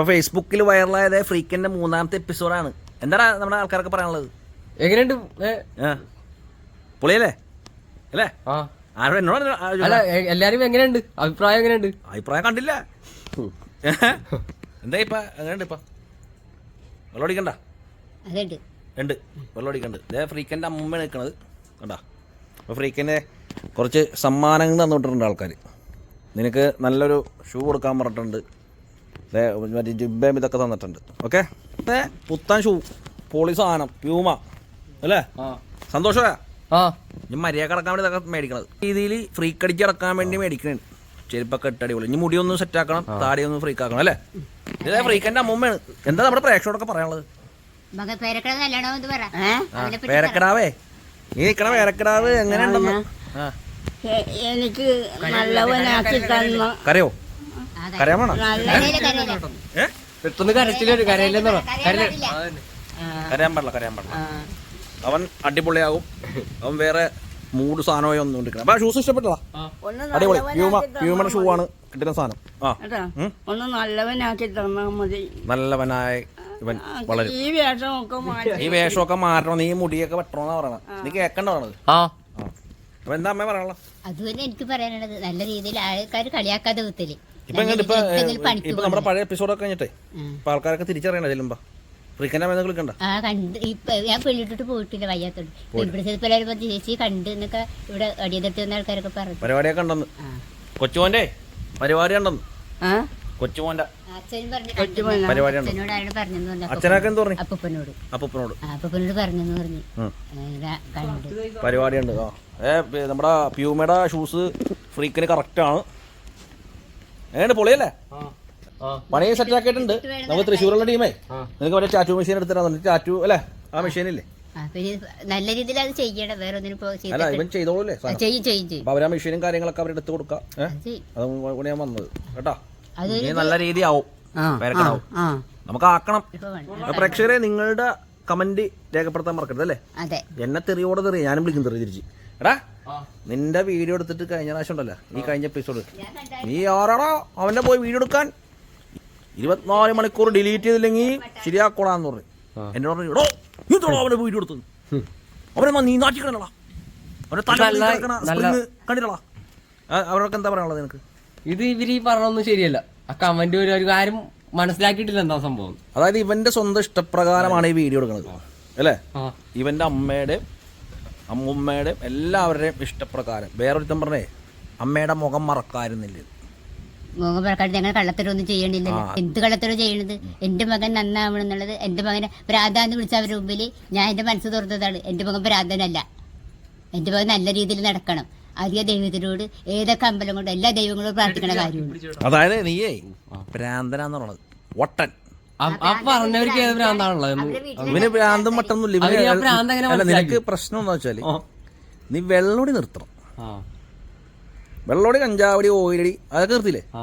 ഇപ്പൊ ഫേസ്ബുക്കിൽ വൈറലായത് ഫ്രീക്കന്റെ മൂന്നാമത്തെ എപ്പിസോഡാണ് എന്താണ് നമ്മുടെ ആൾക്കാരൊക്കെ പറയാനുള്ളത്? എങ്ങനെയുണ്ട്? ഏ? ആ. പൊളിയല്ലേ അല്ലേ? ആ. ആരോട് എന്നോട് ആ അല്ല? എ- എല്ലാരും എങ്ങനെയുണ്ട്? അഭിപ്രായം എങ്ങനെയുണ്ട്? അഭിപ്രായം കണ്ടില്ല. എന്താ ഇപ്പൊ? എങ്ങനെയുണ്ട് ഇപ്പൊ? വെള്ളം അടിക്കണ്ട? അതുണ്ട്. ഉണ്ട് വെള്ളം അടിക്കണ്ട്. ഇതേ ഫ്രീക്കന്റെ അമ്മ നിൽക്കണത് കണ്ടാ? അപ്പോൾ ഫ്രീക്കന്റെ കുറച്ച് സമ്മാനങ്ങൾ തന്നിട്ടുണ്ട് ആൾക്കാർ നിനക്ക് നല്ലൊരു ഷൂ കൊടുക്കാൻ പറഞ്ഞിട്ടുണ്ട്. മറ്റേ ജിബേം ഇതൊക്കെ തന്നിട്ടുണ്ട്. ഓക്കെ? പുത്തൻ ഷൂ പോളി സാധനം പ്യൂമ. അല്ലേ? ആ. സന്തോഷമാ? ആ. ഇനി മര്യാദ കിടക്കാൻ വേണ്ടി ഇതൊക്കെ മേടിക്കണത്. രീതിയിൽ ഫ്രീക്ക് കിടക്കാൻ വേണ്ടി മേടിക്കണേ ചെരുപ്പൊക്കെ ഇട്ട് അടിപൊളി. ഇനി മുടിയൊന്നും സെറ്റ് ആക്കണം താടി ഒന്ന് ഫ്രീക്ക് ആക്കണം അല്ലേ? ഇതേ ഫ്രീക്കന്റെ അമ്മയാണ് എന്താ നമ്മുടെ പ്രേക്ഷകരോടൊക്കെ പറയാനുള്ളത്? പേരക്കടാവേ. നീ നിക്കണ പേരക്കിടാവ് എങ്ങനെയുണ്ടെന്ന്? ആ. എനിക്ക് നല്ലവനാക്കി തന്ന കരയോ? പെട്ടെന്ന് കരച്ചില്ല കരയില്ലെന്ന് കരയാൻ പാടില്ല കരയാൻ പാടില്ല. അവൻ അടിപൊളിയാകും. അവൻ വേറെ മൂട് സാധനമായി ഒന്നും എടുക്കണം അപ്പൊ ഷൂസ് ഇഷ്ടപ്പെട്ടതാ? അടിപൊളി. പ്യൂമ ഹ്യൂമൻ ഷൂ ആണ് കിട്ടുന്ന സാധനം. ആ. ഒന്ന് നല്ലവനാക്കി തന്നാ മതി. നല്ലവനായി ഇവൻ വളരും. ഈ വേഷമൊക്കെ മാറ്റി. ഈ വേഷമൊക്കെ മാറ്റണം. നീ മുടിയൊക്കെ വെട്ടണമെന്നാ പറയണത്. നീ കേക്കണ്ട പറയണത്. ആ. ആ. അപ്പൊ എന്താ അമ്മ പറയാനുള്ളത്? അതുപോലെ എനിക്ക് പറയാനുള്ളത്. നല്ല രീതിയിൽ ആൾക്കാർ കളിയാക്കാതെ വിത്തൽ ഇപ്പൊ എങ്ങനെ ഇപ്പൊ നമ്മുടെ പഴയ എപ്പിസോഡൊക്കെ കഴിഞ്ഞിട്ടേ. ഇപ്പൊ ആൾക്കാരൊക്കെ തിരിച്ചറിയണ ചെല്ലുമ്പോ ഫ്രീക്കന്റെ അമ്മ വിളിക്കണ്ട? ആ കണ്ട് ഇപ്പൊ ഞാൻ പെണ്ണിട്ടിട്ട് പോയിട്ടില്ല വയ്യാത്തോണ്ട്. ചേച്ചി കണ്ട് എന്നൊക്കെ ഇവിടെ അടിയതെടുത്ത് വന്ന ആൾക്കാരൊക്കെ പറഞ്ഞു. പരിപാടിയൊക്കെ ഉണ്ടെന്ന്. കൊച്ചുമോന്റെ പരിപാടി ഉണ്ടെന്ന്. കൊച്ചുമോന്റെ പറഞ്ഞു പറഞ്ഞു അച്ഛനൊക്കെ എന്ത് പറഞ്ഞു? അപ്പനോട് അപ്പനോട് പറഞ്ഞു ഉം. ഇങ്ങനെ കണ്ട്. പരിപാടി ഉണ്ട്. ആ. ഏ നമ്മുടെ പ്യൂമയുടെ ഷൂസ് ഫ്രീക്കിന് കറക്റ്റ് ആണ്. എങ്ങനെ പൊളിയല്ലേ? ആ പണി സെറ്റ് ആക്കിയിട്ടുണ്ട്. നമുക്ക് തൃശ്ശൂരുള്ള ടീമേ. നിങ്ങൾക്ക് നിനക്ക് മറ്റേ ടാറ്റു മെഷീൻ എടുത്തിട്ടാ ടാറ്റു അല്ലേ? ആ മെഷീനില്ലേ നല്ല രീതിയിൽ അത് ചെയ്യണം. വേറെ അല്ല ഇവൻ ചെയ്തോളൂല്ലേ ആ, ചെയ്യും ചെയ്യും ചെയ്യും. അപ്പൊ അവരാ മെഷീനും കാര്യങ്ങളൊക്കെ അവർ കൊടുക്കാം. കൊടുക്ക. ഞാൻ വന്നത്. കേട്ടോ? നല്ല രീതി ആവും നമുക്ക് ആക്കണം. പ്രേക്ഷകരെ നിങ്ങളുടെ കമന്റ് രേഖപ്പെടുത്താൻ മറക്കരുത് അല്ലേ? അതെ. എന്നെ തെറിയോടെ തെറി ഞാനും വിളിക്കും തെറി തിരിച്ച്. എടാ. നിന്റെ വീഡിയോ എടുത്തിട്ട് കഴിഞ്ഞ പ്രാവശ്യം ഉണ്ടല്ലോ. ഈ കഴിഞ്ഞ എപ്പിസോഡ് നീ ആരാടാ? അവന്റെ പോയി വീഡിയോ എടുക്കാൻ. ഇരുപത്തിനാല് മണിക്കൂർ ഡിലീറ്റ് ചെയ്തില്ലെങ്കിൽ ശരിയാക്കോളാന്ന് പറഞ്ഞു. എന്നോട് പറഞ്ഞു എടോ നീ തോളോ അവന്റെ വീഡിയോ എടുത്തു. അവനെ നീ നാട്ടിക്കണല്ലോ അവന്റെ തല നല്ല- കിടക്കണ നല്ല- spring കണ്ടില്ലടാ ആ, അവരോടൊക്കെ എന്താ പറയാനുള്ളത് നിനക്ക്? ഇത് ഇവർ ഈ പറഞ്ഞൊന്നും ശരിയല്ല. ആ കമന്റ് ഒരു ഒരു കാര്യം മനസ്സിലാക്കിയിട്ടില്ല എന്താ സംഭവം. അതായത് ഇവന്റെ സ്വന്തം ഇഷ്ടപ്രകാരമാണ് ഈ വീഡിയോ എടുക്കുന്നത് അല്ലേ? ഇവന്റെ അമ്മയുടെയും അമ്മുമ്മയുടെയും എല്ലാവരുടെയും ഇഷ്ടപ്രകാരം. വേറൊരുത്തം പറഞ്ഞേ അമ്മയുടെ മുഖം മറക്കാരുന്നില്ല മുഖം പറക്കാണ്ട് ഞങ്ങൾ കള്ളത്തരമൊന്നും ചെയ്യണില്ലല്ലോ. എന്ത് കള്ളത്തരം ചെയ്യണത്? എന്റെ മകൻ നന്നാവണം എന്നുള്ളത് എന്റെ മകനെ പ്രാധാന്യം വിളിച്ച അവരുടെ മുമ്പിൽ ഞാൻ എന്റെ മനസ്സ് തുറന്നതാണ്. എന്റെ മകൻ പ്രാധാനല്ല എന്റെ മകൻ നല്ല രീതിയിൽ നടക്കണം. അധിക ദൈവത്തിനോട് ഏതൊക്കെ അമ്പലം കൊണ്ട് എല്ലാ ദൈവങ്ങളോടും പ്രാർത്ഥിക്കണ കാര്യമുണ്ട്. അതായത് നീയേ ഭ്രാന്തനാന്നുള്ളത് ഒട്ടൻ. പറഞ്ഞവർക്ക് ഏത് ഭ്രാന്താണുള്ളത്? എന്ന് ഇവന് ഭ്രാന്തും മട്ടൊന്നുമില്ല ഇവന് അവർ ആ ഭ്രാന്ത് എങ്ങനെ അല്ല മനസ്സിലാക്കി? നിനക്ക് പ്രശ്നം എന്താ വെച്ചാൽ ആ. നീ വെള്ളോടി നിർത്തണം. ആ. വെള്ളോടി കഞ്ചാവടി ഓയിലടി അതൊക്കെ നിർത്തിയില്ലേ? ആ.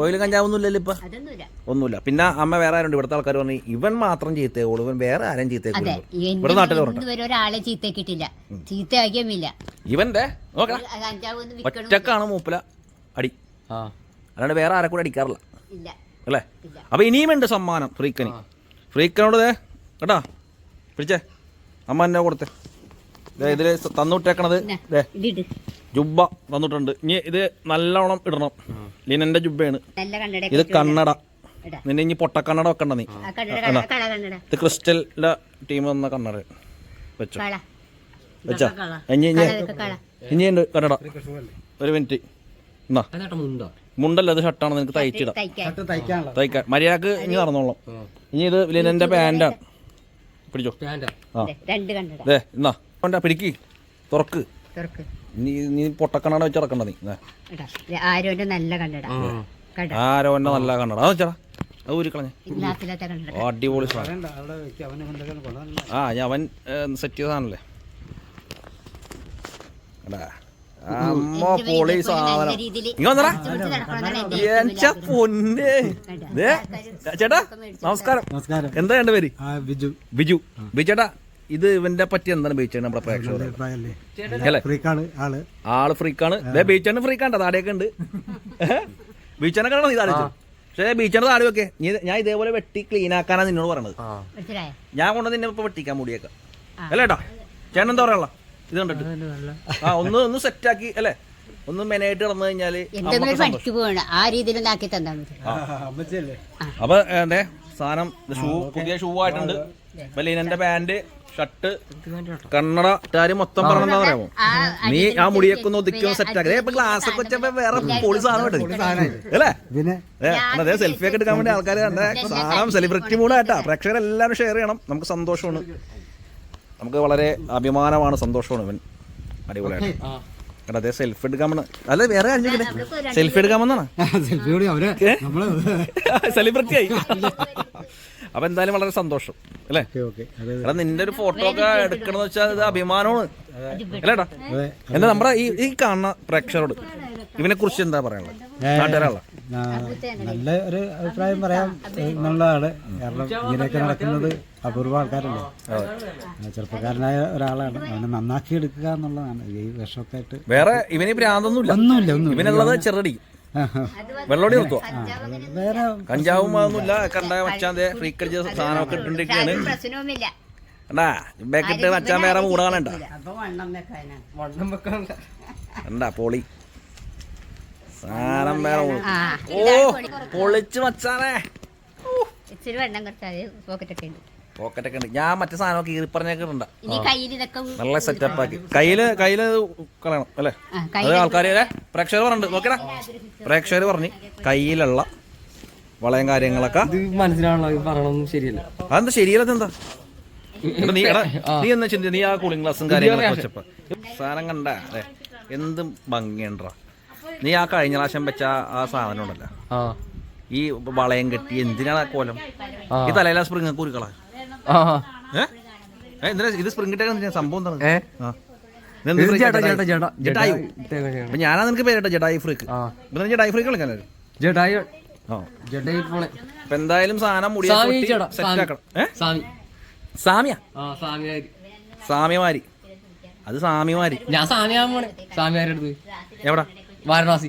ഓയിൽ കഞ്ചാവൊന്നും ഇല്ലല്ലോ ഇപ്പൊ. അതൊന്നുമില്ല ഒന്നുമില്ല. പിന്നെ അമ്മ വേറെ ആരുണ്ട്? ഇവിടുത്തെ ആൾക്കാർ പറഞ്ഞു ഇവൻ മാത്രം ചീത്തയോളൂ ഇവൻ വേറെ ആരും അതെ ഇവിടെ നാട്ടിൽ ഒരാളെ ചീത്തക്കിട്ടില്ല ചീത്തയാക്കിയുമില്ല. ഇവന്റെ? കഞ്ചാവ് ഒന്നും ഒറ്റക്കാണ് മൂപ്പല അടി. ആ. അല്ലാണ്ട് വേറെ ആരെ കൂടെ അടിക്കാറില്ല. ഇല്ല. അല്ലേ? അപ്പോൾ അപ്പൊ ഇനിയും ഉണ്ട് സമ്മാനം ഫ്രീക്കന്. ഫ്രീക്കനോട് ദേ കേട്ടാ? പിടിച്ചേ. അമ്മ എന്നെ കൊടുത്തേ. ദേ ഇതിൽ തന്നുവിട്ടേക്കണത് ദേ. ജുബ്ബ തന്നിട്ടുണ്ട്. ഇനി ഇത് നല്ലോണം ഇടണം. ലിനന്റെ ജുബ്ബയാണ്. ഇത് കണ്ണട. നിന്നെ ഇനി പൊട്ടക്കണ്ണട വെക്കണ്ട നീ. ഇത് ക്രിസ്റ്റലിന്റെ ടീം വന്ന കണ്ണട. വെച്ചോ. കള. വെച്ചാ. ഇനി ഇനി. ഇനി കണ്ണട. ഒരു മിനിറ്റ്. എന്നാ. അതേട്ടാ മുണ്ടോ? മുണ്ടല്ല അത് ഷർട്ടാണ്. നിനക്ക് തയ്ച്ചിടാം. തയ്ക്കാൻ. മര്യാദയ്ക്ക് ഇനി നടന്നോളാം. ഇനി ഇത് ലിനന്റെ പാന്റാണ് പിടിച്ചോ? പാന്റാ ആ. ദേ, രണ്ട് കണ്ണട. ദേ എന്നാ വേണ്ട പിടിക്ക്. തുറക്ക്. തുറക്ക്. നീ നീ പൊട്ടക്കണ്ണട വെച്ച് ഇറക്കണ്ട നീ. ആരോന്റെ നല്ല കണ്ണട. കണ്ട? ആരോ നല്ല കണ്ണട. അത് വെച്ചടാ. അത് ഊരിക്കളഞ്ഞേ. അടിപൊളി സാധനം. ആ ഞാൻ അവൻ സെറ്റ് ചെയ്ത സാധനല്ലേ? എടാ. അമ്മ പൊളി സാധനം. ഇങ്ങ ഇങ്ങ് വന്നെടാ. പിടിച്ച് നടക്കണമെന്നാണ് എന്റെ പൊന്നെ. ദേ, ചേട്ടാ നമസ്കാരം. നമസ്കാരം. എന്താ എന്റെ പേര്? ആ ബിജു. ബിജു. ബിജേട്ടാ ഇത് ഇവന്റെ പറ്റി എന്താണ് ബീച്ചാണ് നമ്മുടെ പ്രേക്ഷകർ ആൾ. ആൾ ഫ്രീക്കാണ്. ബീച്ചാണ് ഫ്രീക്കാണ്ട താടിയൊക്കെ ഉണ്ട്. ബീച്ചേനെ കാണണം നീ താടിച്ചു? പക്ഷേ ബീച്ചിന്റെ താടി വെക്കേ. നീ ഞാൻ ഇതേപോലെ വെട്ടി ക്ലീൻ ആക്കാനാണ് നിന്നോട് പറയണത്. മനസ്സിലായോ? ഞാൻ കൊണ്ട് നിന്നെ ഇപ്പൊ വെട്ടിക്കാൻ മുടിയേക്കാം. അല്ലേട്ടാ ചേട്ടൻ എന്താ പറയാനുള്ള ഇത് കണ്ടിട്ട്? ആ ഒന്ന് ഒന്ന് സെറ്റ് ആക്കി അല്ലേ? ഒന്ന് മെനയായിട്ട് കിടന്നു കഴിഞ്ഞാൽ എന്തെങ്കിലും. പണിക്ക് പോകണം ആ രീതിയിലൊന്നും ആക്കി തന്നാൽ മതി അപ്പൊ അതെ സാധനം ഷൂ പുതിയ ഷൂ ആയിട്ടുണ്ട്. ബലീനന്റെ പാന്റ് ഷർട്ട് കണ്ണട ടാരി മൊത്തം പറഞ്ഞാ പറയാമോ? ആ നീ ആ മുടിയൊക്കെ ഒന്ന് ഒതുക്കി സെറ്റ് ആക്കി. ഇപ്പൊ ഗ്ലാസ് ഒക്കെ വെച്ചപ്പോ വേറെ പൊളി സാധനം അതെ സെൽഫി ഒക്കെ എടുക്കാൻ വേണ്ടി ആൾക്കാർ കണ്ടേ സാധനം സെലിബ്രിറ്റി മൂടായിട്ടാ പ്രേക്ഷകരെല്ലാരും ഷെയർ ചെയ്യണം. നമുക്ക് സന്തോഷമാണ്. നമുക്ക് വളരെ അഭിമാനമാണ് സന്തോഷമാണ് ഇവൻ. എടാ അതെ സെൽഫി എടുക്കാമെന്ന് വന്ന അല്ല വേറെ കാര്യം സെൽഫി എടുക്കാമെന്നാണ് സെൽഫി കൂടി അവർ നമ്മൾ സെലിബ്രിറ്റി ആയി അപ്പൊ എന്തായാലും വളരെ സന്തോഷം അല്ലേ? എടാ നിന്റെ ഒരു ഫോട്ടോ ഒക്കെ എടുക്കണമെന്ന് വെച്ചാൽ ഇത് അഭിമാനമാണ്. അല്ലേടാ എന്താ നമ്മുടെ ഈ ഈ കാണുന്ന പ്രേക്ഷകരോട് ഇവനെ കുറിച്ച് എന്താ പറയാനുള്ളത്? നാട്ടുകാരാള നല്ല ഒരു അഭിപ്രായം പറയാം. എന്നുള്ളതാണ്. കാരണം ഇങ്ങനെയൊക്കെ നടക്കുന്നത് അപൂർവ ആൾക്കാരല്ലേ? ചെറുപ്പക്കാരനായ ഒരാളാണ്. അവനെ നന്നാക്കി എടുക്കുക എന്നുള്ളതാണ്. ഈ വിഷമൊക്കെ ആയിട്ട് വേറെ ഇവന് ഭ്രാന്തൊന്നുമില്ല ഒന്നുമില്ല ഒന്നുമില്ല. ഇവനുള്ളത് ചെറുടി വെള്ളോടി നിർത്തുക വേറെ കഞ്ചാവും അതൊന്നുമില്ല കണ്ടാ മച്ചാന്റെ ഫ്രീക്കടിച്ച സാധനമൊക്കെ ഇട്ടുകൊണ്ടിരിക്കുകയാണ്. പ്രശ്നവുമില്ല. കണ്ടാ ബാക്കിട്ട് മച്ചാൻ വേറെ മൂടാണണ്ട കണ്ടാ പൊളി. സാധനം വേറെ ഓ പൊളിച്ച് മച്ചാനെ. ഇച്ചിരി വെള്ളം കുറച്ചാൽ പോക്കറ്റൊക്കെ ഉണ്ട്. പോക്കറ്റൊക്കെ ഉണ്ട്. ഞാൻ മറ്റേ സാധനം കീറി പറഞ്ഞൊക്കെ ഉണ്ട് ഇനി കയ്യിൽ ഇതൊക്കെ നല്ല സെറ്റപ്പ് ആക്കി. കയ്യിൽ കയ്യിൽ കളയണം അല്ലേ? ആ, അത് ആൾക്കാര് പ്രേക്ഷകർ പറഞ്ഞു നോക്കണ പ്രേക്ഷകർ പറഞ്ഞു കയ്യിലുള്ള വളയും കാര്യങ്ങളൊക്കെ. ഇത് മനസ്സിലാണല്ലോ പറയണൊന്നും ശരിയല്ല. അതെന്താ ശരിയല്ല എന്താ നീ എടാ നീ എന്നാ ചിന്തി നീ ആ കൂളിംഗ് ഗ്ലാസും കാര്യങ്ങളൊക്കെ വെച്ചപ്പോ. സാധനം കണ്ട അതെ. എന്തും ഭംഗിയുണ്ടാ നീ ആ കഴിഞ്ഞ പ്രാവശ്യം വെച്ച ആ- സാധനം ഉണ്ടല്ലോ. ആ. ഈ വളയം കെട്ടി എന്തിനാണ് ആ കോലം. ഈ തലയില സ്പ്രിങ് കുരുക്കളാ ആ. ഏ? ഏ, എന്തിനാ ഇത് സ്പ്രിങ് ഇട്ടേക്കാൻ സംഭവം എന്താണ്? ഏ? ആ. ഇത് ഇട്ടേക്ക. അപ്പൊ ഞാനാ നിനക്ക് പേരിട്ട ജഡായി ഫ്രീക്ക് ആ. ഇപ്പൊ ജഡായി ഫ്രീക്ക് കളിക്കാൻ ആ. ജഡായു പോണെ അപ്പൊ എന്തായാലും സാധനം മുടി ചേട്ടാ സെറ്റ് ആക്കണം. ഏ? സ്വാമി സാമിയാ? ആ സ്വാമിയാരി സാമിമാരി. അത് സാമിമാരി. ഞാൻ സ്വാമിയാകാൻ പോണെ സ്വാമിയാരുടെ അടുത്ത്. എവിടാ? വാരണാസി.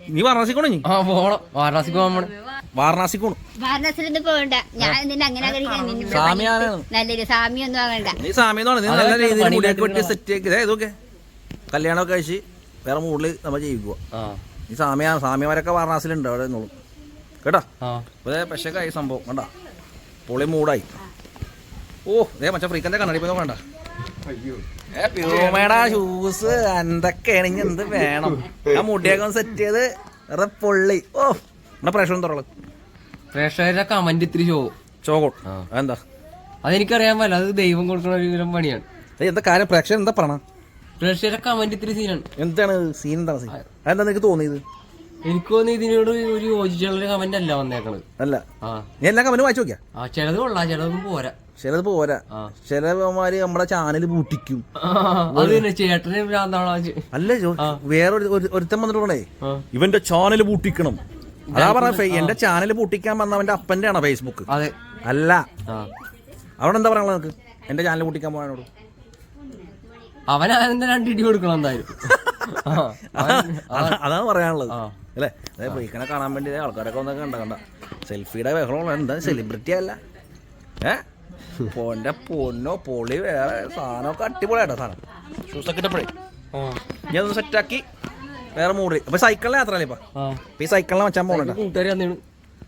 നീ വാരണാസി നീ ആ പോണം. വാരണാസിക്ക് പോകാൻ വാരണാസി വാരണാസിക്കോണു? വാരണാസിലൊന്നും പോകണ്ട. ഞാൻ നിന്നെ അങ്ങനെ കഴിക്കണം നിന്നെ സാമിയാനാണ്. പണിക്ക് നല്ലൊരു സാമിയൊന്നും ആകണ്ട. നീ സാമിയെന്നാണ് നീ നല്ല രീതിയിൽ മുടിയൊക്കെ വെട്ടി. സെറ്റ് ആക്കി. ഇതൊക്കെ. കല്യാണമൊക്കെ കഴിച്ച് വേറെ മുകളിൽ നമ്മൾ ജീവിക്കുക ആ. ഈ സാമിയ സാമിമാരൊക്കെ വാരണാസിലുണ്ട് അവിടെ നിന്നോളും. കേട്ടാ? ആ. പക്ഷേ സംഭവം. കണ്ട? പൊളി മൂടായി. ഓ ദേ മറ്റേ ഫ്രീക്കന്റെ കണ്ണടി പോയി നോക്കണ്ട. പ്യൂമയുടെ ഷൂസ് എന്തൊക്കെയാണ്? ഇനി എന്ത് വേണം? ആ മുടിയൊക്കെ സെറ്റ് ചെയ്ത് വേറെ പൊള്ളി. ഓ നമ്മുടെ പ്രേക്ഷകൻ തുറൾ പ്രേക്ഷകരുടെ കമന്റ് ഇത്തിരി ഷോ ചോകോട്ട് ആ. എന്താ അതെനിക്കറിയാൻ പറ്റില്ല അത് ദൈവം കൊടുക്കുന്ന ഒരു പണിയാണ്. എന്താ കാര്യം? പ്രേക്ഷകൻ എന്താ പറയണ? പ്രേക്ഷകരുടെ കമന്റ് ഇത്തിരി സീനാണ് എന്താണ് സീൻ എന്താണ് സീൻ അതെന്താ നിനക്ക് തോന്നിയത്? എനിക്ക് തോന്നി ഇതിനോട് ഒരു യോജിച്ചുള്ള കമന്റ് അല്ല വന്നേക്കണത്. അല്ല. ആ. എല്ലാ കമന്റ് വായിച്ചു നോക്കിയാ? ആ ചിലത് കൊള്ളാം. ചിലതൊന്നും പോരാ. ചിലത് പോരാ. ചിലമാര് നമ്മുടെ ചാനൽ പൂട്ടിക്കും അല്ല വേറെ വേറൊരു ഒരു- ഒരുത്തൻ വന്നിട്ട് പറഞ്ഞേ ആ. ഇവന്റെ ചാനൽ പൂട്ടിക്കണം. അതാ പറഞ്ഞ എന്റെ ചാനൽ പൂട്ടിക്കാൻ വന്നവന്റെ അപ്പന്റെ ആണോ ഫേസ്ബുക്ക് അല്ല. അവിടെ എന്താ പറയാനുള്ളത് നിനക്ക്? എന്റെ ചാനൽ പൂട്ടിക്കാൻ പോകാനോട് അവനെ രണ്ട് ഇടി കൊടുക്കണം എന്തായാലും. അതാണ് പറയാനുള്ളത്. അല്ലേ? അതായത് ബൈക്കിനെ കാണാൻ വേണ്ടി ആൾക്കാരൊക്കെ വന്നൊക്കെ കണ്ട കണ്ട. സെൽഫിയുടെ ബഹളം എന്താ? സെലിബ്രിറ്റി അല്ല. ഏ? പോന്റെ പൊന്നോ പൊളി വേറെ സാധനമൊക്കെ അടിപൊളിയാട്ടോ സാധനം. ഷൂസൊക്കെ ഇട്ടപ്പോഴേ. ഞാൻ സെറ്റാക്കി വേറെ മൂടി. അപ്പൊ സൈക്കിളിലെ യാത്ര അല്ലേ ഇപ്പൊ? ഈ സൈക്കിളിനെ മച്ചാൻ പോകണ്ട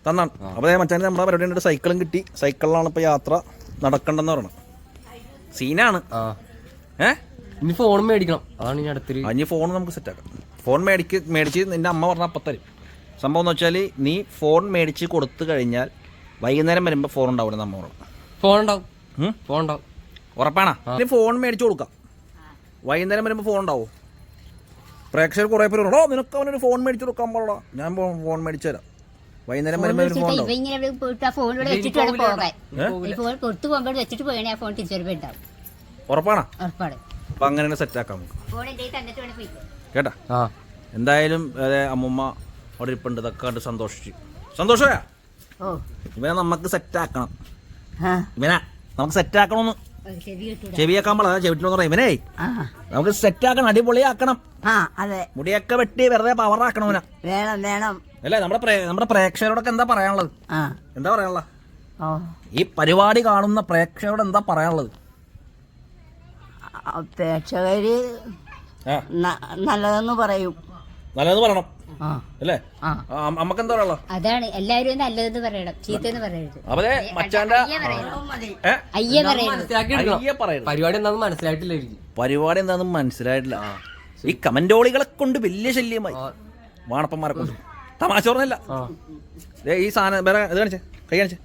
തന്നാണ്. അപ്പൊ മച്ചാൻ നമ്മുടെ പരിപാടി ഉണ്ട് സൈക്കിളും കിട്ടി. സൈക്കിളിലാണ് ഇപ്പൊ യാത്ര നടക്കണ്ടെന്ന് പറയണം സീനാണ് ഏ? ഇനി ഫോൺ മേടിക്കണം. അതാണ് ഇനി അടുത്തൊരു അഞ്ഞ് ഫോൺ നമുക്ക് സെറ്റാക്കാം ഫോൺ മേടിക്ക് മേടിച്ച് നിന്റെ അമ്മ പറഞ്ഞ അപ്പം തരും. സംഭവം എന്ന് വെച്ചാൽ നീ ഫോൺ മേടിച്ച് കൊടുത്തു കഴിഞ്ഞാൽ വൈകുന്നേരം വരുമ്പോൾ ഫോൺ ഉണ്ടാവില്ല നമ്മ പറഞ്ഞു. ഫോൺ ഉണ്ടാവും ഫോൺ ഉണ്ടാവും ഉറപ്പാണോ ഇനി ഫോൺ മേടിച്ചു കൊടുക്കാം. വൈകുന്നേരം വരുമ്പോൾ ഫോൺ ഉണ്ടാവും പ്രേക്ഷകർ കുറേ പേര് "ഓ നിനക്ക് അവനൊരു ഫോൺ മേടിച്ചു കൊടുക്കാൻ പാടാ ഞാൻ ഫോൺ മേടിച്ചു തരാം. വൈകുന്നേരം വരുമ്പോൾ ഒരു ഫോൺ ഉണ്ടാവും ഇങ്ങനെ പോയിട്ട് ആ ഫോൺ ഇവിടെ വെച്ചിട്ട് വേണം പോകാൻ ഈ ഫോൺ കൊടുത്തു പോകുമ്പോൾ വെച്ചിട്ട് പോയണേ ആ ഫോൺ തിരിച്ചു വരുമ്പോൾ ഉണ്ടാവും ഉറപ്പാണോ? ഉറപ്പാണ്. അപ്പം അങ്ങനെ നമുക്ക് വേണം പോയി. കേട്ടാ? ആ. എന്തായാലും അമ്മമ്മ അവിടെ ഇരിപ്പുണ്ട്. ഇതൊക്കെ കണ്ട് സന്തോഷിച്ചു. സന്തോഷമാ ഇവനെ നമുക്ക് സെറ്റാക്കണം ആ ഇവനെ നമുക്ക് സെറ്റാക്കണമെന്ന് ഒരു ചെവി കിട്ടൂല ചെവിയാക്കാൻ പാടില്ല ചെവിട്ടിലെന്ന് പറയാം. ഇവനേ നമുക്ക് സെറ്റാക്കണം അടിപൊളിയാക്കണം. ആ അതെ. മുടിയൊക്കെ വെട്ടി വെറുതെ പവറാക്കണം അവനെ വേണം വേണം. അല്ലേ നമ്മുടെ നമ്മുടെ പ്രേക്ഷകരോടൊക്കെ എന്താ പറയാനുള്ളത്? എന്താ പറയാനുള്ളത് ഈ പരിപാടി കാണുന്ന പ്രേക്ഷകരോട് എന്താ പറയാനുള്ളത്? പ്രേക്ഷകര് നല്ലതെന്ന് പറയും. നല്ലതെന്ന് പറയണം. അല്ലേ? അമ്മയ്ക്ക് എന്താ പറയാ അതാണ് എല്ലാരും നല്ലതെന്ന് പറയണം. ചീത്തെന്ന് പറയരുത്. മച്ചാന്റെ? അയ്യ പറയരുത്. പരിപാടി എന്താന്ന് മനസ്സിലായിട്ടില്ല പരിപാടി എന്താണെന്ന് മനസ്സിലായിട്ടില്ല. ഈ കമന്റോളികളെ കൊണ്ട് വലിയ ശല്യമായി. വാണപ്പന്മാരെ കൊണ്ട്. തമാശ പറഞ്ഞല്ല. ദേ ഈ സാധനം വേറെ ഇത് കാണിച്ചേ കൈ കാണിച്ചേ.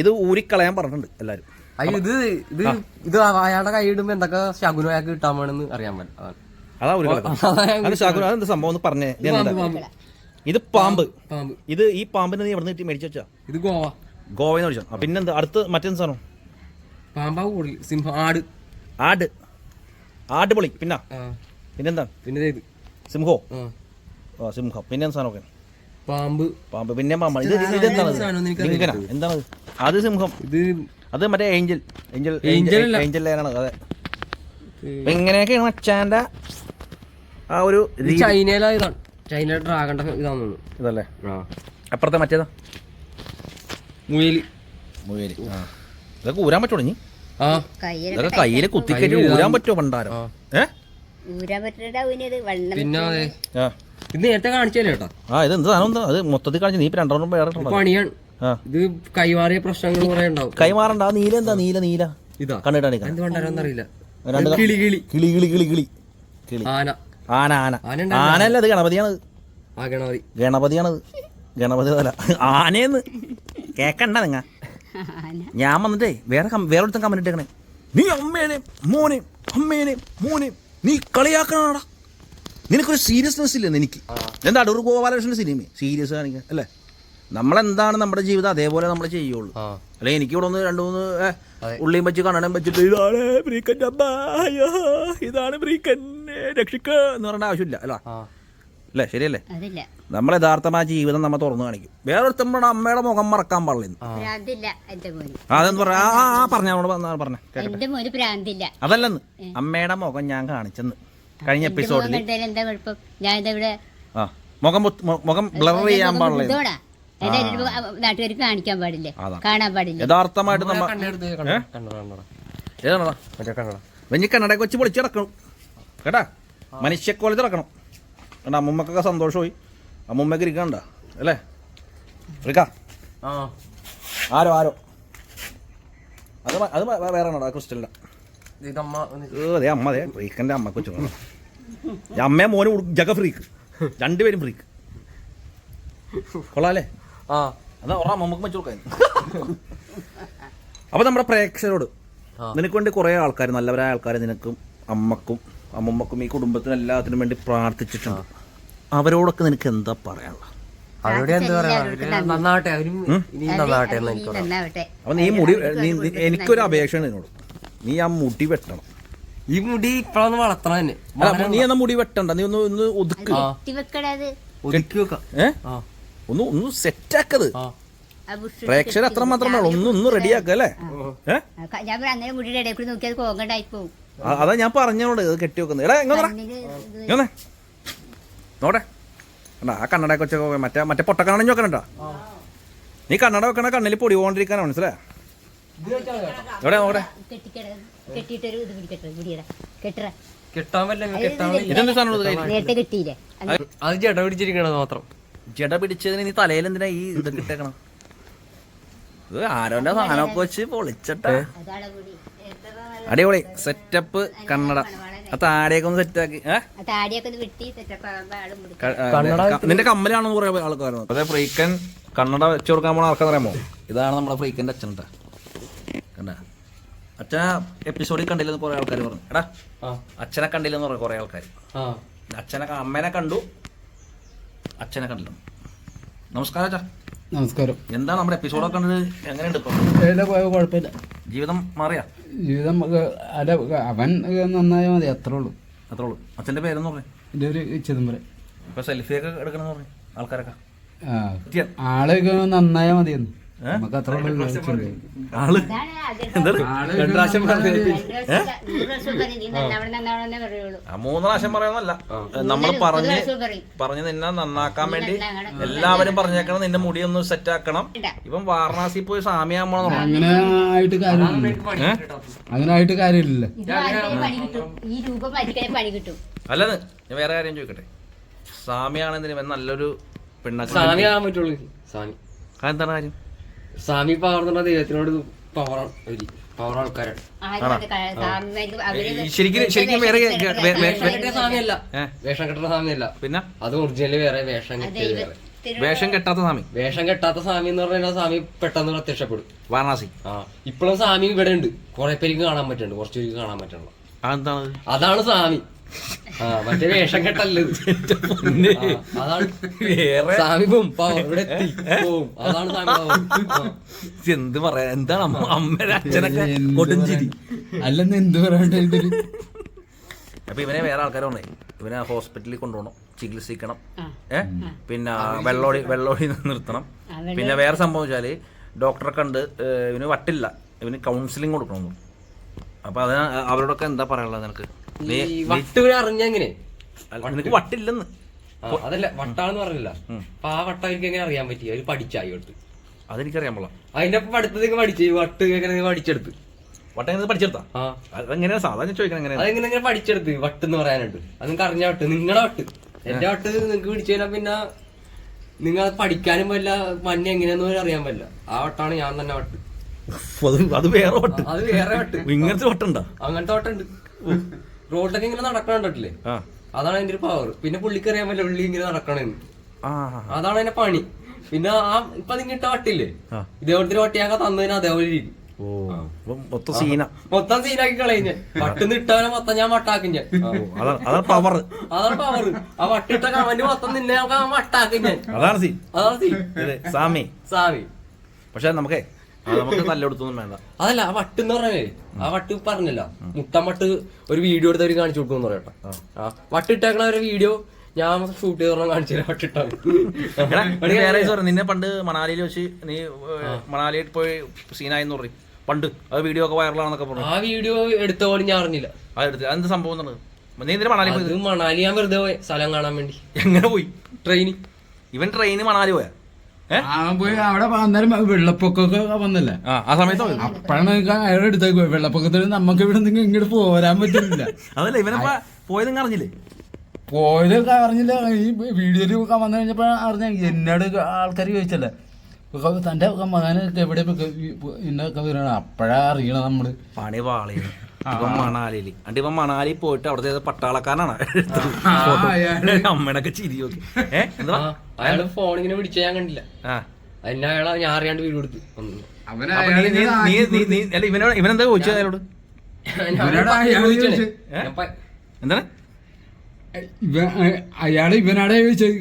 ഇത് ഊരിക്കളയാൻ പറഞ്ഞിട്ടുണ്ട് എല്ലാരും. അയ്യോ ഇത് ഇത് ഇത് അയാളുടെ കൈ ഇടുമ്പോ എന്തൊക്കെ ശകുനം അയാൾക്ക് കിട്ടാൻ വേണമെന്ന് അറിയാൻ പറ്റും. അതാ ഒരു അത് അതെന്താ സംഭവം? ഒന്ന് പറഞ്ഞേ. ഇത് പാമ്പ് ഇത് ഈ പാമ്പിനെ നീ എവിടെ നിന്ന് മേടിച്ചു വെച്ചാ? ഇത് ഗോവ. ഗോവ എന്ന് മേടിച്ചോ പിന്നെന്താ? അടുത്ത് മറ്റെന്ത് സാധനം? പാമ്പാവ് കൂടുതൽ സിംഹം ആട്. ആട്. ആട് പൊളി. പിന്നെ? പിന്നെന്താ? പിന്നെ ദേ ഇത്. സിംഹോ? ആ. സിംഹം. പിന്നെ എന്ത് സാധനമൊക്കെ? പാമ്പ്. പാമ്പ്. പിന്നെ പാമ്പ് ഇത് ഇതെന്താണ്? എന്താണ്? അത് സിംഹം. ഇത് അത് മറ്റേ ഏഞ്ചൽ. ഏഞ്ചൽ ഏഞ്ചൽ ഏഞ്ചൽ അതെ. ഇങ്ങനെയൊക്കെയാണ് മച്ചാന്റെ ആ ഒരു ചൈനയിലാണ് ചൈന ഡ്രാഗണ്ട ഇതാണ് ചൈനയുടെ ഡ്രാഗന്റെ ഇതാന്ന് തോന്നുന്നു. ഇതല്ലേ? ആ. അപ്പുറത്തെ മറ്റേതാ? മുയൽ. മുയൽ. ആ. ഇതൊക്കെ ഊരാൻ പറ്റുമോ നീ ഇതൊക്കെ കയ്യിൽ കുത്തിക്കറ്റി ഊരാൻ പറ്റുമോ പണ്ടാരം ആ. ഏ? ഊരാൻ പറ്റുന്നത് വെള്ളം പിന്നെ ആ. ഇത് നേരത്തെ കാണിച്ചല്ലേ കേട്ടോ? ആ ഇത് എന്ത് സാധനം എന്താ അത് മൊത്തത്തിൽ കാണിച്ചു നീ രണ്ടെണ്ണം? പണിയാണ്. ഇത് കൈമാറിയ പ്രശ്നങ്ങൾ കുറെ ഉണ്ടാവും. കൈമാറണ്ട നീല എന്താ? നീല നീല. ഇതാ. കണ്ടിട്ടാണ് എന്ത് കൊണ്ടാരോന്ന് അറിയില്ല കിളി കിളി. കിളി കിളി കിളി കിളി. ആന. ആന ആന. ആനല്ല അത് ഗണപതിയാണ്. ആ ഗണപതി. ഗണപതിയാണത് ഗണപതി അല്ല ആനയെന്ന്. കേക്കണ്ട നിങ്ങ. ഞാൻ വന്നിട്ടേ വേറെ വേറെ ഒരുത്തം കമന്റ് ഇട്ടേക്കണേ. നീ അമ്മേനെ മോനെ അമ്മേനെ മോനെ നീ കളിയാക്കണടാ. നിനക്കൊരു സീരിയസ്നെസ് ഇല്ലെന്ന് എനിക്ക് എന്താ അടൂർ ഗോപാലകൃഷ്ണന്റെ സിനിമ സീരിയസ് കാണിക്കാൻ അല്ലേ? നമ്മളെന്താണ് നമ്മുടെ ജീവിതം അതേപോലെ നമ്മൾ ചെയ്യുള്ളൂ. അല്ലെ എനിക്ക് ഇവിടെ ഒന്ന് രണ്ടു മൂന്ന്. ഉള്ളിയും വെച്ച് കണ്ണടം വെച്ചിട്ട് ഇതാണ് ഇതാണ് ബ്രീക്കൻ. രക്ഷിക്ക എന്ന് പറയേണ്ട ആവശ്യമില്ല അല്ല? അല്ലേ? ശരിയല്ലേ? അതില്ല. നമ്മൾ യഥാർത്ഥമായ ജീവിതം നമ്മൾ തുറന്നു കാണിക്കും. വേറൊരുത്തമ്മയുടെ അമ്മയുടെ മുഖം മറക്കാൻ പാടില്ല അതെന്ന് പറഞ്ഞ ആ പറഞ്ഞ വന്നാ പറഞ്ഞ അതല്ലെന്ന്. അമ്മയുടെ മുഖം ഞാൻ കാണിച്ചെന്ന്. കഴിഞ്ഞ എപ്പിസോഡിൽ എന്താ കുഴപ്പം? ഞാൻ ഇതാ ആ മുഖം മുഖം ബ്ലർ ചെയ്യാൻ പാടില്ല നാട്ടുകാർക്ക് കാണിക്കാൻ പാടില്ലേ? കാണാൻ പാടില്ല? യഥാർത്ഥമായിട്ട് നമ്മ കണ്ണെടുത്ത് കണ്ണട. കണ്ണട കണ്ണട കേട്ടാ? മനുഷ്യക്കോലത്ത് നടക്കണം കേട്ടാ അമ്മുമ്മക്കൊക്കെ സന്തോഷമായി. അമ്മുമ്മക്ക് ഇരിക്കണ്ട അല്ലേ? ആ. ആരോ ആരോ? അത് അത് വേറെ ആണോ ക്രിസ്റ്റലിന്റെ ഇതമ്മ ഒന്ന് ഏ, അതെ അമ്മ അതെ ഫ്രീക്കന്റെ അമ്മയ്ക്ക് വെച്ചു അമ്മയെ മോനും ജഗ ഫ്രീക്ക്. രണ്ടുപേരും ഫ്രീക്ക്. കൊള്ളാല്ലേ? ആ. അതാ ഉറ അമ്മയ്ക്ക് വെച്ചു കൊടുക്കാൻ. അപ്പൊ നമ്മുടെ പ്രേക്ഷകരോട് നിനക്ക് വേണ്ടി കുറേ ആൾക്കാർ നല്ലവരായ ആൾക്കാർ നിനക്കും അമ്മക്കും അമ്മമ്മക്കും ഈ കുടുംബത്തിനും എല്ലാത്തിനും വേണ്ടി പ്രാർത്ഥിച്ചിട്ടുണ്ട്. അവരോടൊക്കെ നിനക്ക് എന്താ പറയാനുള്ളത്? അവരോട് എന്താ പറയാ അവർ നന്നാവട്ടെ അവരും ഇനി നന്നാവട്ടെ എന്ന് എനിക്ക് പറയാം അപ്പൊ നീ മുടി നീ- എനിക്കൊരു അപേക്ഷയാണ് നിന്നോട്. നീ ആ മുടി വെട്ടണം. ഈ മുടി ഇപ്പഴൊന്ന് വളർത്തണം തന്നെ അല്ല, അപ്പൊ നീ എന്നാ മുടി വെട്ടണ്ട? നീ ഒന്ന് ഒന്ന് ഒതുക്ക്. വെക്കണത് ഒതുക്കി വെക്കാം. ഏ? ആ. ഒന്ന് ഒന്ന് സെറ്റാക്കത്. ആ. ആ ബുഷ് പ്രേക്ഷകർ അത്ര മാത്രമേ ഉള്ളൂ. ഒന്ന് ഒന്ന് റെഡിയാക്കുക അല്ലേ? ഏ? ഞാൻ പറയാം, അങ്ങനെ മുടിയുടെ ഇടയിൽ കൂടി നോക്കിയത് കോങ്ങണ്ടായി ആ- അതാ ഞാൻ പറഞ്ഞോട് ഇത് കെട്ടി വെക്കുന്നത്. എടാ എങ്ങനെ നോട്ടെ കണ്ടാ ആ കണ്ണട കൊച്ചൊക്കെ മറ്റേ മറ്റേ പൊട്ടക്കണ്ണി നോക്കണട്ടാ നീ കണ്ണട വെക്കണ കണ്ണിൽ പൊടി പോകാണ്ടിരിക്കാനാണ് മനസ്സിലേ എവിടെ നോക്കട്ടെ? അത് ജട പിടിച്ചിരിക്കണത് മാത്രം. ജട പിടിച്ചതിന് നീ തലയിൽ എന്തിനാ ഈ ഇത് കിട്ടേക്കണം ഇത് ആരോന്റെ സാധനമൊക്കെ വെച്ച് പൊളിച്ചട്ടെ അതാണ് മുടി എത്ര നല്ല- അടിപൊളി. സെറ്റപ്പ് കണ്ണട. ആ താടിയൊക്കെ ഒന്ന് സെറ്റാക്കി നിന്റെ കമ്മലാണെന്ന് കുറെ ആൾക്കാർ അതെ ഫ്രീക്കൻ കണ്ണട വെച്ച് കൊടുക്കാൻ പോണ ആൾക്കാർ അറിയാമോ ഇതാണ് നമ്മുടെ ഫ്രീക്കന്റെ അച്ഛൻ കേട്ടാ കണ്ട? അച്ഛനെ എപ്പിസോഡിൽ കണ്ടില്ലെന്ന് കുറെ ആൾക്കാർ പറഞ്ഞു. എടാ ആ. അച്ഛനെ കണ്ടില്ലെന്ന് പറഞ്ഞു കുറെ ആൾക്കാർ ആ. അച്ഛനെ അമ്മേനെ കണ്ടു. അച്ഛനെ കണ്ടില്ല നമസ്കാരം അച്ഛാ. നമസ്കാരം. എന്താണ് നമ്മുടെ എപ്പിസോഡൊക്കെ കണ്ടത്? എങ്ങനെയുണ്ട് ഇപ്പൊ? ഏതാ പോയ കുഴപ്പമില്ല. ജീവിതം മാറിയാ? ജീവിതം അല്ല അവൻ നന്നായാൽ മതി അത്രേ ഉള്ളൂ. അത്രേ ഉള്ളൂ. അച്ഛന്റെ പേരെന്ന് പറഞ്ഞു? എന്റെ ഒരു ചിദംബരം. ഇപ്പൊ സെൽഫിയൊക്കെ എടുക്കണമെന്ന് പറഞ്ഞു ആൾക്കാരൊക്കെ. ആളൊക്കെ നന്നായാൽ മതിയെന്ന്. ആൾ? രണ്ട് പ്രാവശ്യം മൂന്ന് പ്രാവശ്യം പറയുന്നല്ല നമ്മൾ പറഞ്ഞ് പറഞ്ഞ് നിന്നെ നന്നാക്കാൻ വേണ്ടി എല്ലാവരും പറഞ്ഞേക്കണം. നിന്റെ മുടി ഒന്ന് സെറ്റ് ആക്കണം ഇപ്പം വാരണാസി പോയി സ്വാമിയാകുമ്പോൾ അങ്ങനെ ആയിട്ട് കാര്യമില്ല. അങ്ങനെ ആയിട്ട് കാര്യമില്ല. അല്ലത് ഞാൻ വേറെ കാര്യം ചോദിക്കട്ടെ? സ്വാമിയാണെന്തിനും നല്ലൊരു പെണ്ണ. സ്വാമി ആകാൻ പറ്റുള്ളൂ. സ്വാമി. എന്താണ് കാര്യം? സ്വാമി പകർന്നുള്ള ദൈവത്തിനോട് പവർ പവർ ആൾക്കാരാണ്. ശരിക്കും ശരിക്കും വേറെ സ്വാമിയല്ല. വേഷം കെട്ടുന്ന സ്വാമിയല്ല. പിന്നെ? അത് ഒറിജിനൽ വേറെ വേഷം കെട്ടിയത് വേറെ. വേഷം കെട്ടാത്ത സ്വാമി. വേഷം കെട്ടാത്ത സ്വാമി എന്ന് പറഞ്ഞാൽ സ്വാമി പെട്ടെന്ന് പ്രത്യക്ഷപ്പെടും. വാരണാസി. ആ. ഇപ്പോഴും സ്വാമി ഇവിടെ ഉണ്ട്. കുറെ പേർക്ക് കാണാൻ പറ്റുന്നുണ്ട്. കുറച്ച് പേർക്ക് കാണാൻ പറ്റുള്ളൂ അതാണ് സ്വാമി. മറ്റേ വേഷം കെട്ടല്ല. അതാണ് വേറെ സ്വാമി പോവും പവർ ഇവിടെ എത്തി. പോവും. അതാണ് സ്വാമി. ആ. എന്ത് പറയാ എന്താണ് അമ്മ അമ്മയുടെ അച്ഛനൊക്കെ കൊടുഞ്ചിരി അല്ലെന്ന് എന്ത് പറയണ്ട ഇതൊരു അപ്പൊ ഇവനെ വേറെ ആൾക്കാരെ വന്നേ. ഇവനെ ഹോസ്പിറ്റലിൽ കൊണ്ടുപോകണം ചികിത്സിക്കണം. ഏഹ് ഏ? പിന്നെ വെള്ളോടി വെള്ളോടി നിർത്തണം. പിന്നെ വേറെ സംഭവം വെച്ചാൽ ഡോക്ടറെ കണ്ട് ഇവന് വട്ടില്ല. ഇവന് കൗൺസിലിംഗ് കൊടുക്കണം. അപ്പൊ അതിന് അവരോടൊക്കെ എന്താ പറയാനുള്ളത് നിനക്ക്? നീ ഈ വട്ടൂര് അറിഞ്ഞെങ്ങനെ നിനക്ക് വട്ടില്ലെന്ന്. അതല്ല വട്ടാന്ന് പറഞ്ഞില്ല. അപ്പൊ ആ വട്ട എനിക്ക് എങ്ങനെ അറിയാൻ പറ്റി? അവർ പഠിച്ചായി കൊടുത്ത് അതെനിക്കറിയാൻ പോളാം അതിന്റെ പഠിത്തത്തേക്ക് പഠിച്ചു വട്ട് എങ്ങനെ പഠിച്ചെടുത്ത്. വട്ട എങ്ങനെ പഠിച്ചെടുത്താ? അതെങ്ങനെയാ? സാധാരണ ചോദിക്കണം അതെങ്ങനെ എങ്ങനെ പഠിച്ചെടുത്ത്? വട്ട് എന്ന് പറയാനുണ്ട്. അത് നിങ്ങൾക്ക് അറിഞ്ഞ വട്ട്. നിങ്ങളുടെ വട്ട്. എന്റെ വട്ട് നിങ്ങക്ക് പിടിച്ചു കഴിഞ്ഞാൽ പിന്നെ നിങ്ങൾ പഠിക്കാനും പറ്റില്ല മഞ്ഞ എങ്ങനെയാന്ന് പോലും അറിയാൻ പറ്റില്ല. ആ വട്ടാണ് ഞാൻ തന്നെ വട്ട്. അത് വേറെ വട്ട്. അത് വേറെ വട്ട്. ഇങ്ങനത്തെ വട്ടുണ്ടോ? അങ്ങനത്തെ വട്ടുണ്ട്. റോഡിലൊക്കെ ഇങ്ങനെ നടക്കണം കണ്ടിട്ടില്ലേ? അതാണ് അതിന്റെ ഒരു പവർ പിന്നെ പുള്ളിക്ക് അറിയാൻ പറ്റില്ല ഉള്ളി ഇങ്ങനെ നടക്കണെന്ന് അതാണ് അതിന്റെ പണി. പിന്നെ ആ ഇപ്പൊ നിങ്ങിട്ട വട്ടില്ലേ? ആ. ഇതേപോലത്തെ വട്ടിയാക്കാൻ തന്നതിന് അതേപോലെ രീതി മൊത്തം സീന. മൊത്തം സീനാക്കി കളയുഞ്ഞ വട്ടിന്ന് ഇട്ടവനെ മൊത്തം ഞാൻ വട്ടാക്കും ഞാൻ. അതാണ് പവർ അതാണ് പവർ ആ വട്ടിട്ട കമന്റ് മൊത്തം നിന്നെ നമുക്ക് വട്ടാക്കും ഞാൻ. അതാണ് സീൻ. അതാണ് സീൻ. സാമി. സാമി. പക്ഷെ നമുക്കേ നമുക്ക് തല്ലെടുത്തൊന്നും വേണ്ട. അതല്ല ആ വട്ട് എന്ന് പറഞ്ഞേ ആ വട്ട് പറഞ്ഞല്ലോ. മുട്ടം വട്ട് ഒരു വീഡിയോ എടുത്ത് അവർ കാണിച്ചു കൊടുക്കും പറയട്ടെ. ആ. വട്ടിട്ടേക്കണ ഒരു വീഡിയോ ഞാൻ ഷൂട്ട് ചെയ്തോളം കാണിച്ചു തരാം നിന്നെ പണ്ട് മണാലിയിൽ വെച്ച് നീ മണാലിയിൽ പോയി സീനായെന്ന് പറയും. പണ്ട്. ആ വീഡിയോ ഒക്കെ വൈറലാണെന്നൊക്കെ പറഞ്ഞു. ആ വീഡിയോ എടുത്ത പോലും ഞാൻ അറിഞ്ഞില്ല. അതെടുത്ത് അതെന്ത് സംഭവം നീ എന്തിനാ മണാലി പോയത്? മണാലി ഞാൻ വെറുതെ പോയി. സ്ഥലം കാണാൻ വേണ്ടി. എങ്ങനെ പോയി? ട്രെയിനിൽ ഇവൻ ട്രെയിന് മണാലി പോയാ? ആ പോയി അവിടെ അന്നേരം വെള്ളപ്പൊക്കൊക്കെ വന്നല്ലേ? ആ സമയത്ത് അപ്പഴാണ് അപ്പോഴാണ് എടുത്തേക്ക് വെള്ളപ്പൊക്കത്തിൽ നമുക്ക് ഇവിടെ നിന്ന് ഇങ്ങോട്ട് പോരാൻ പറ്റുന്നില്ല. അതല്ല ഇവനപ്പ പോയത് അറിഞ്ഞില്ലേ പോയത് അറിഞ്ഞില്ല ഈ വീഡിയോയിൽ ഒക്കെ വന്നു കഴിഞ്ഞപ്പോ അറിഞ്ഞ എന്നോട് ആൾക്കാർ ചോദിച്ചല്ലേ തന്റെ ഒക്കെ മകനൊക്കെ എവിടെ ഇന്നൊക്കെ വരണം? അപ്പോഴാ അറിയണ നമ്മൾ. പണി പാളിയത് ഇവൻ മണാലിയിൽ എന്നിട്ട് ഇവൻ മണാലി പോയിട്ട് അവിടുത്തെ പട്ടാളക്കാരനാണ്. അമ്മയുടെ ചിരി നോക്കി. ഏഹ് എന്താ ആ അയാൾ ഫോൺ ഇങ്ങനെ പിടിച്ച ഞാൻ കണ്ടില്ല. ആ. അതിന്റെ അയാളെ ഞാൻ അറിയാണ്ട് വീട് ഇവനോട് ഇവനെന്താ ചോദിച്ചത് അയാളോട്? ഞാൻ. ഞാൻ എന്താണ്? അയാൾ ഇവനാടെ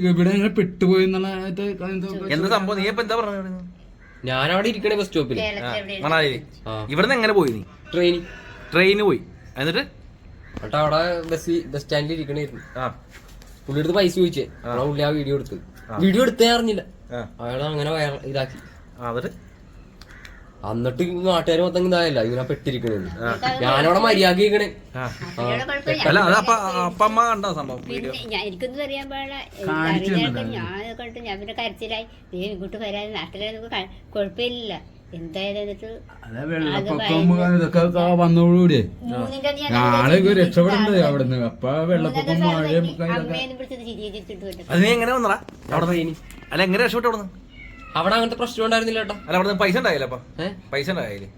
ഇവിടെ പെട്ടുപോയി എന്താ സംഭവം? നീ ഇപ്പൊ എന്താ പറഞ്ഞത് അവിടെ ഇരിക്കണേ ബസ് സ്റ്റോപ്പിൽ മണാലി. ഇവിടുന്ന് എങ്ങനെ പോയി നീ? ട്രെയിൻ. ട്രെയിന് പോയി. എന്നിട്ട്? എന്നിട്ട് അവിടെ ബസ് ബസ് സ്റ്റാൻഡിൽ ഇരിക്കണായിരുന്നു. ആ. പുള്ളി പൈസ ചോദിച്ചേ. അവിടെ പുള്ളി ആ വീഡിയോ എടുത്ത് വീഡിയോ എടുത്തേ അറിഞ്ഞില്ല. അയാൾ അങ്ങനെ ഇതാക്കി. അവർ എന്നിട്ട്? നാട്ടുകാർ മൊത്തം ഇതായല്ല. ഇങ്ങനെ പെട്ടിരിക്കണേന്ന് ഞാനവിടെ മര്യാദ കേൾക്കണേ ആ. അതിനോട് കുഴപ്പമില്ല. അല്ല അപ്പ അപ്പമ്മ കണ്ടോ സംഭവം വീഡിയോ? ഞാൻ എനിക്കൊന്നും അറിയാൻ പാടില്ല. ഞാൻ ഞാൻ പിന്നെ കരച്ചിലായി. നീ ഇങ്ങോട്ട് വരാൻ നാട്ടിലെ കുഴപ്പമില്ല എന്തായാലും ഞാൻ നാളെ രക്ഷപ്പെടണ്ടേ അവിടെ നിന്ന് അപ്പൊ വെള്ളപ്പൊക്കം വരും അത് നീ എങ്ങനെ വന്നടാ? അവിടെ ഇനി. അല്ല എങ്ങനെ രക്ഷപ്പെട്ടു അവിടുന്ന്? അവിടെ അങ്ങനത്തെ പ്രശ്നം ഉണ്ടായിരുന്നില്ല കേട്ടോ. അല്ല അവിടുന്ന് പൈസ ഉണ്ടായില്ല അപ്പൊ? പൈസ ഉണ്ടായില്ലേ?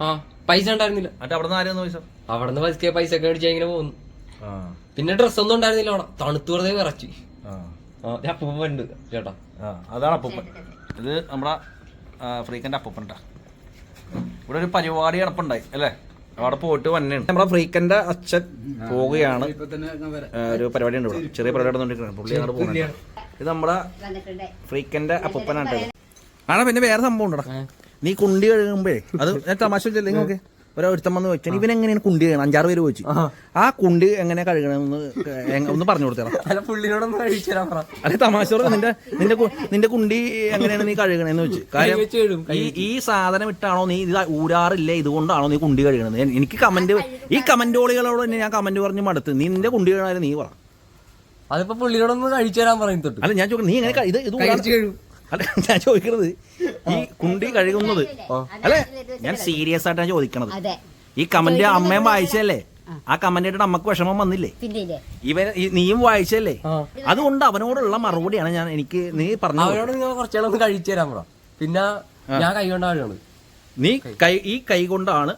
ആ പൈസ ഉണ്ടായിരുന്നില്ല. എന്നിട്ട് അവിടുന്ന് ആരും പൈസ? അവിടെ നിന്ന് പൈസ പൈസ ഒക്കെ മേടിച്ച് ഇങ്ങനെ പോകുന്നു ആ. പിന്നെ ഡ്രസ് ഒന്നും ഉണ്ടായിരുന്നില്ല അവിടെ. തണുത്ത് വെറുതെ വിറച്ചു. ആ. ആ ഉണ്ട് ചേട്ടാ ആ അതാണ് അപ്പൂപ്പൻ. ഇത് നമ്മുടെ ഫ്രീക്കന്റെ അപ്പൂപ്പൻ ട്ടാ. ഇവിടെ ഒരു പരിപാടി നടപ്പുണ്ടായി അല്ലേ? അവിടെ പോയിട്ട് വന്നെയാണ്. നമ്മുടെ ഫ്രീക്കന്റെ അച്ഛൻ പോവുകയാണ്. ഒരു പരിപാടി ഉണ്ട് ഇവിടെ. ചെറിയ പരിപാടി നടന്നുകൊണ്ടിരിക്കുന്നത് പുള്ളി അങ്ങോട്ട് പോകുന്നുണ്ട് ഇത് നമ്മുടെ ഫ്രീക്കന്റെ അപ്പൂപ്പനാണ് ആണോ പിന്നെ വേറെ സംഭവം ഉണ്ടോ? നീ കുണ്ടി കഴുകുമ്പോഴേ അത് തമാശ വെച്ചല്ലേ നോക്കെ ഒരൊരുത്തം വന്ന് വെച്ചാൽ ഇവൻ എങ്ങനെയാണ് കുണ്ടി കഴുകണം അഞ്ചാറ് പേര് വെച്ച്. ആ കുണ്ടി എങ്ങനെ കഴുകണമെന്ന് ഒന്ന് പറഞ്ഞു കൊടുത്തരാം അല്ല തമാശ നിന്റെ നിന്റെ നിന്റെ കുണ്ടി എങ്ങനെയാണ് നീ കഴുകണെന്ന് വെച്ച്. കാര്യം ഈ ഈ സാധനം ഇട്ടാണോ നീ ഇത് ഊരാറില്ല ഇതുകൊണ്ടാണോ നീ കുണ്ടി കഴുകണത്? എനിക്ക് കമന്റ് ഈ കമന്റോളികളോട് തന്നെ ഞാൻ കമന്റ് പറഞ്ഞ് മടുത്ത്. നീ നിന്റെ കുണ്ടി കഴിഞ്ഞാലും നീ പറ. അതിപ്പോ പുള്ളിയോടൊന്ന് കഴിച്ചു തരാൻ പറയും തൊട്ട്. അല്ല ഞാൻ ചോദിക്കുന്നത് നീ എങ്ങനെ ഇത് ഇത് അല്ല ഞാൻ ചോദിക്കുന്നത് ഈ കുണ്ടി കഴുകുന്നത്. അല്ലെ? ഞാൻ സീരിയസ് ആയിട്ടാണ് ചോദിക്കണത്. അതെ. ഈ കമന്റ് അമ്മയും വായിച്ചല്ലേ? ആ. കമന്റ് നമ്മക്ക് അമ്മയ്ക്ക് വിഷമം വന്നില്ലേ? ഇവൻ നീയും വായിച്ചല്ലേ. അതുകൊണ്ട് അവനോടുള്ള മറുപടിയാണ് ഞാൻ എനിക്ക് നീ പറഞ്ഞു അവനോട് നിങ്ങൾ കുറച്ചാളൊന്ന് കഴിച്ചു തരാൻ പറ. പിന്നെ ഞാൻ കൈ കൊണ്ടാണ് നീ കൈ. ഈ കൈ കൊണ്ടാണ്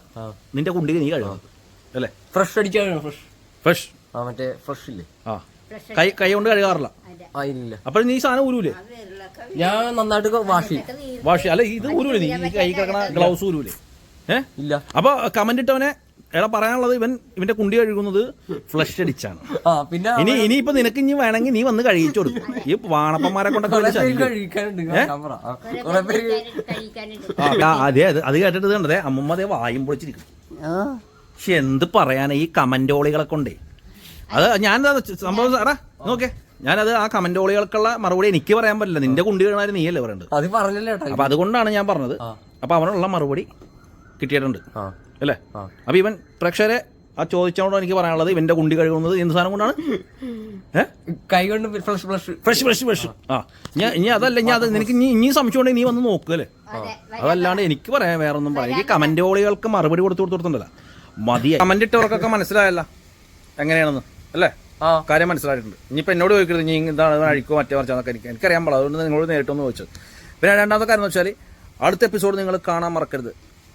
നിന്റെ കുണ്ടിക്ക് നീ കഴുകുന്നത് അല്ലേ? ഫ്രഷ് അടിച്ചു ഫ്രഷ് ഫ്രഷ് ആ മറ്റേ ഫ്രഷ് ഇല്ലേ? ആ. കൈ കൈ കൊണ്ട് കഴുകാറില്ല. ആ ഇല്ല. അപ്പോൾ നീ സാധനം ഊരൂലേ? ഞാൻ നന്നായിട്ട് വാഷ് ചെയ്യും. വാഷ് അല്ല ഇത് ഊരൂലേ? നീ ഈ കൈ കിടക്കണ ഗ്ലൗസ് ഊരൂലേ? ഏ? ഇല്ല. അപ്പൊ കമന്റ് ഇട്ടവനെ എടാ പറയാനുള്ളത് ഇവൻ ഇവന്റെ കുണ്ടി കഴുകുന്നത് ഫ്ലഷ് അടിച്ചാണ്. ആ പിന്നെ ഇനി ഇനിയിപ്പോ നിനക്ക് ഇനി വേണമെങ്കിൽ നീ വന്ന് കഴിയിച്ചു കൊടുക്കും. ഈ വാണപ്പന്മാരെ കൊണ്ടൊക്കെ വലിയ ശല്യം. ആ, അതെ അത് അത് കേട്ടിട്ട് കണ്ടതേ അമ്മമ്മ അതേ വായും പൊളിച്ചിരിക്കും പക്ഷെ എന്ത് പറയാനാ ഈ കമന്റോളികളെ കൊണ്ടേ? അത് ഞാൻ സംഭവം സാറാ നോക്കേ ഞാനത് ആ കമന്റ് ഓളികൾക്കുള്ള മറുപടി എനിക്ക് പറയാൻ പറ്റില്ല. നിന്റെ കുണ്ടി വീണാലും നീയല്ലേ പറയണ്ടത്. അത് പറഞ്ഞല്ലേ അപ്പൊ അതുകൊണ്ടാണ് ഞാൻ പറഞ്ഞത്. അപ്പൊ അവനുള്ള മറുപടി കിട്ടിയിട്ടുണ്ട്. അല്ലേ. അപ്പൊ ഇവൻ പ്രേക്ഷകരെ ആ ചോദിച്ചോണ്ട് എനിക്ക് പറയാനുള്ളത്. ഇവന്റെ കുണ്ടി കഴുകുന്നത് എന്ത് സാധനം കൊണ്ടാണ്? കൈകൊണ്ട് കൈ കൊണ്ട് ഫ്രഷ് ഫ്രഷ് ഫ്രഷ് ആ. ഞാൻ ഇനി അതല്ല ഇനി അത് നിനക്ക് ഇനി ഇനി സംശയം ഉണ്ടെങ്കിൽ നീ വന്ന് നോക്കുകയല്ലേ അതല്ലാണ്ട് എനിക്ക് പറയാൻ വേറെ ഒന്നും പറയാം എനിക്ക് കമന്റ് ഓളികൾക്ക് മറുപടി കൊടുത്തു കൊടുത്തു കൊടുത്തിട്ടുണ്ടല്ല. മതി കമന്റ് ഇട്ടവർക്കൊക്കെ മനസ്സിലായല്ല. എങ്ങനെയാണെന്ന്. അല്ലേ? ആ. കാര്യം മനസ്സിലായിട്ടുണ്ട്. ഇനിയിപ്പോൾ എന്നോട് ചോദിക്കരുത് നീ എന്താണ് അഴിക്കോ മറ്റേ മറിച്ചാന്നൊക്കെ എനിക്ക് എനിക്കറിയാൻ പാടില്ല. അതുകൊണ്ട് നിങ്ങളോട് നേരിട്ടൊന്ന് ചോദിച്ചത്. പിന്നെ രണ്ടാമത്തെ കാര്യം എന്ന് വെച്ചാൽ അടുത്ത എപ്പിസോഡ് നിങ്ങൾ കാണാൻ മറക്കരുത്.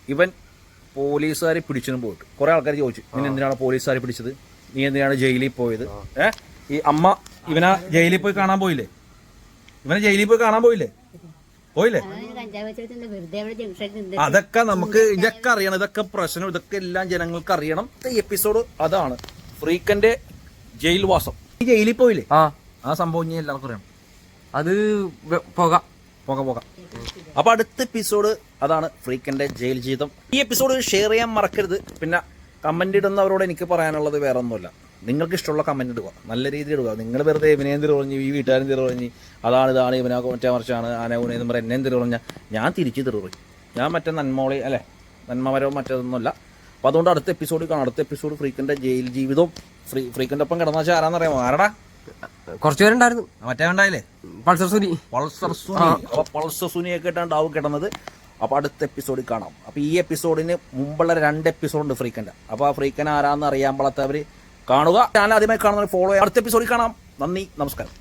ഇവൻ പോലീസുകാരെ പിടിച്ചതിന് പോയിട്ട്. കുറേ ആൾക്കാർ ചോദിച്ചു നീ എന്തിനാണ് പോലീസുകാരെ പിടിച്ചത്? നീ എന്തിനാണ് ജയിലിൽ പോയത്? ഏ? ഈ അമ്മ ഇവനെ ജയിലിൽ പോയി കാണാൻ പോയില്ലേ? ഇവനെ ജയിലിൽ പോയി കാണാൻ പോയില്ലേ? പോയില്ലേ? അതൊക്കെ നമുക്ക് ഇതൊക്കെ അറിയണം. ഇതൊക്കെ പ്രശ്നം ഇതൊക്കെ എല്ലാം ജനങ്ങൾക്ക് അറിയണം. ഈ എപ്പിസോഡ് അതാണ്. ഫ്രീക്കന്റെ ജയിൽവാസം. ഈ ജയിലിൽ പോയില്ലേ? ആ. ആ സംഭവം ഞാൻ എല്ലാവർക്കും അറിയാം. അത് പോക. പുക പുക. അപ്പോൾ അപ്പൊ അടുത്ത എപ്പിസോഡ് അതാണ് ഫ്രീക്കന്റെ ജയിൽ ജീവിതം. ഈ എപ്പിസോഡ് ഷെയർ ചെയ്യാൻ മറക്കരുത്. പിന്നെ കമന്റ് ഇടുന്നവരോട് എനിക്ക് പറയാനുള്ളത് വേറെ ഒന്നുമില്ല നിങ്ങൾക്ക് ഇഷ്ടമുള്ള കമന്റ് ഇടുക. നല്ല രീതിയിൽ ഇടുക. നിങ്ങൾ വെറുതെ ഇവനെ എന്തിനു പറഞ്ഞു ഈ വീട്ടുകാരൻ തിരി പറഞ്ഞു അതാണ് ഇതാണ് ഇവനാ മറ്റേ മറിച്ചാണ് ആനകൂനെ എന്ന് പറയുന്നത് എന്നെ എന്തിനു പറഞ്ഞാൽ ഞാൻ തിരിച്ചു തിരി ഞാൻ മറ്റേ നന്മോളി അല്ലേ? നന്മമരവും മറ്റേതൊന്നുമല്ല. അപ്പോൾ അതുകൊണ്ട് അടുത്ത എപ്പിസോഡ് കാണാം. അടുത്ത എപ്പിസോഡ് ഫ്രീക്കന്റെ ജയിൽ ജീവിതവും ഫ്രീ ഫ്രീക്കന്റെ ഒപ്പം കിടന്ന വെച്ചാൽ ആരാന്നറിയാമോ? ആരടാ? കുറച്ച് പേരുണ്ടായിരുന്നു. മറ്റേ ഉണ്ടായില്ലേ? പൾസർ സുനി. പൾസർ സുനി. അപ്പൊ പൾസർ സുനിയൊക്കെ ഇട്ടാണ് ഡാവ് കിടന്നത്. അപ്പൊ അടുത്ത എപ്പിസോഡിൽ കാണാം. അപ്പൊ ഈ എപ്പിസോഡിന് മുമ്പുള്ള രണ്ട് എപ്പിസോഡ് ഉണ്ട് ഫ്രീക്കന്റെ അപ്പൊ ആ ഫ്രീക്കൻ ആരാന്ന് അറിയാൻ പാടാത്തവര് കാണുക. ഞാൻ ആദ്യമായി കാണുന്നവർ ഫോളോ ചെയ്യാം. അടുത്ത എപ്പിസോഡിൽ കാണാം. നന്ദി നമസ്കാരം.